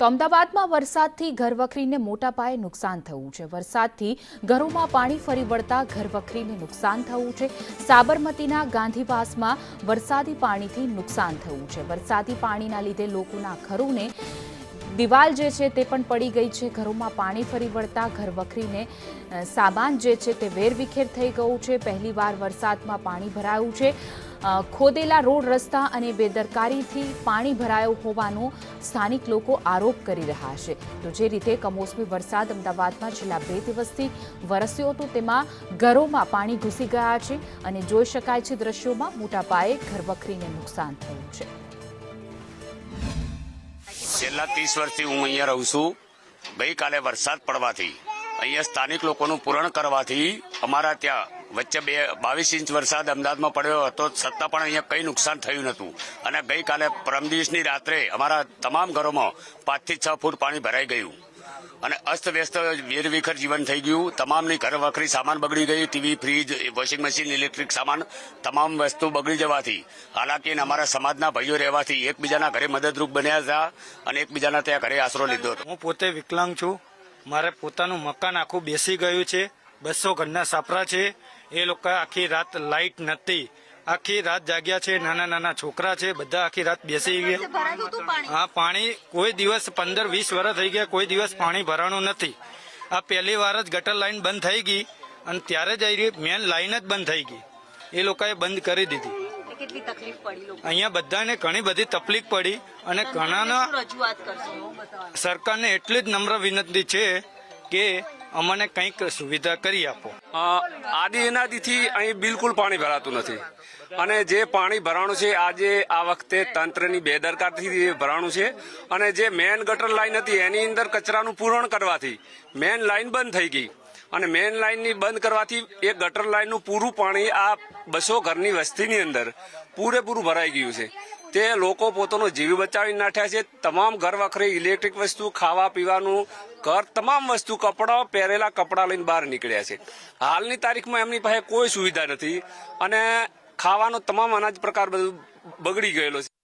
તો અમદાવાદમાં વરસાદથી ઘરવખરીને મોટા પાયે નુકસાન થયું છે. વરસાદથી ઘરોમાં પાણી ફરી વળતા ઘરવખરીને નુકસાન થયું છે. સાબરમતીના ગાંધીવાસમાં વરસાદી પાણીથી નુકસાન થયું છે. વરસાદી પાણીના લીધે લોકોના ઘરોને દિવાલ જે છે તે પણ પડી ગઈ છે. ઘરોમાં પાણી ફરી વળતા ઘરવખરીને વખરીને સામાન જે છે તે વેરવિખેર થઈ ગયું છે. પહેલીવાર વરસાદમાં પાણી ભરાયું છે. ખોદેલા રોડ રસ્તા અને બેદરકારીથી પાણી ભરાયો હોવાનો સ્થાનિક લોકો આરોપ કરી રહ્યા છે. તો જે રીતે કમોસમી વરસાદ અમદાવાદમાં છેલ્લા બે દિવસથી વરસ્યો હતો તેમાં ઘરોમાં પાણી ઘૂસી ગયા છે અને જોઈ શકાય છે દ્રશ્યોમાં મોટા પાયે ઘરવખરીને નુકસાન થયું છે. છેલ્લા ત્રીસ વર્ષથી હું અહીંયા રહું છું. ગઈકાલે વરસાદ પડવાથી અહીંયા સ્થાનિક લોકોનું પૂરણ કરવાથી અમારા ત્યાં વચ્ચે બે બાવીસ ઇંચ વરસાદ અમદાવાદમાં પડ્યો હતો. છતાં પણ અહીંયા કંઈ નુકસાન થયું નહોતું. અને ગઈકાલે પરમ દિવસની રાત્રે અમારા તમામ ઘરોમાં પાંચથી છ ફૂટ પાણી ભરાઈ ગયું. અને અસ્તવ્યસ્ત વેરવિખર જીવન થઈ ગયું. તમામની ઘર વખરી સામાન બગડી ગઈ TV, fridge, washing machine, electric સામાન તમામ વસ્તુ બગડી જવાથી. હાલાકી અમારા સમાજના ભાઈઓ રહેવાથી એકબીજાના ઘરે મદદરૂપ બન્યા હતા અને એકબીજાના ત્યાં ઘરે આશરો લીધો હતો. હું પોતે વિકલાંગ છું. મારે પોતાનું મકાન આખું બેસી ગયું છે. બસો ઘરના સાપરા છે. એ લોકો આખી રાત લાઇટ નથી. આખી રાત જાગ્યા છે. નાના નાના છોકરા છે. બધા આખી રાત બેસી ગયા. હા પાણી કોઈ દિવસ પંદર વીસ વર્ષ થઈ ગયા. કોઈ દિવસ પાણી ભરાણું નથી. આ પહેલી વાર જ ગટર લાઈન બંધ થઈ ગઈ અને ત્યારે જ મેન લાઇન જ બંધ થઈ ગઈ. એ લોકોએ બંધ કરી દીધી. કેટલી તકલીફ પડી લોકો અહીંયા બધાને ઘણી બધી તકલીફ પડી. અને ઘણાના સરકારને એટલી જ નમ્ર વિનંતી છે કે અમને કંઈક સુવિધા કરી આપો. આદિ અનાદિથી અહીં બિલકુલ પાણી ભરાતું નથી. અને જે પાણી ભરાણું છે આજે આ વખતે તંત્રની બેદરકારથી ભરાણું છે અને જે મેન ગટર લાઇન હતી એની અંદર કચરાનું પૂરણ કરવાથી મેન લાઇન બંધ થઈ ગઈ. અને મેન લાઇનની બંધ કરવાથી એ ગટર લાઇનનું પૂરું પાણી આ બસો ઘરની વસ્તીની અંદર પૂરેપૂરું ભરાઈ ગયું છે. તે લોકો પોતાનો જીવ બચાવી નાખ્યા છે. તમામ ઘર વખરી ઇલેક્ટ્રિક વસ્તુ, ખાવા પીવાનું, ઘર, તમામ વસ્તુ, કપડાં, પહેરેલા કપડાં લઈને બહાર નીકળ્યા છે. હાલની તારીખમાં એમની પાસે કોઈ સુવિધા નથી અને ખાવાનો તમામ અનાજ પ્રકાર બધું બગડી ગયેલો છે.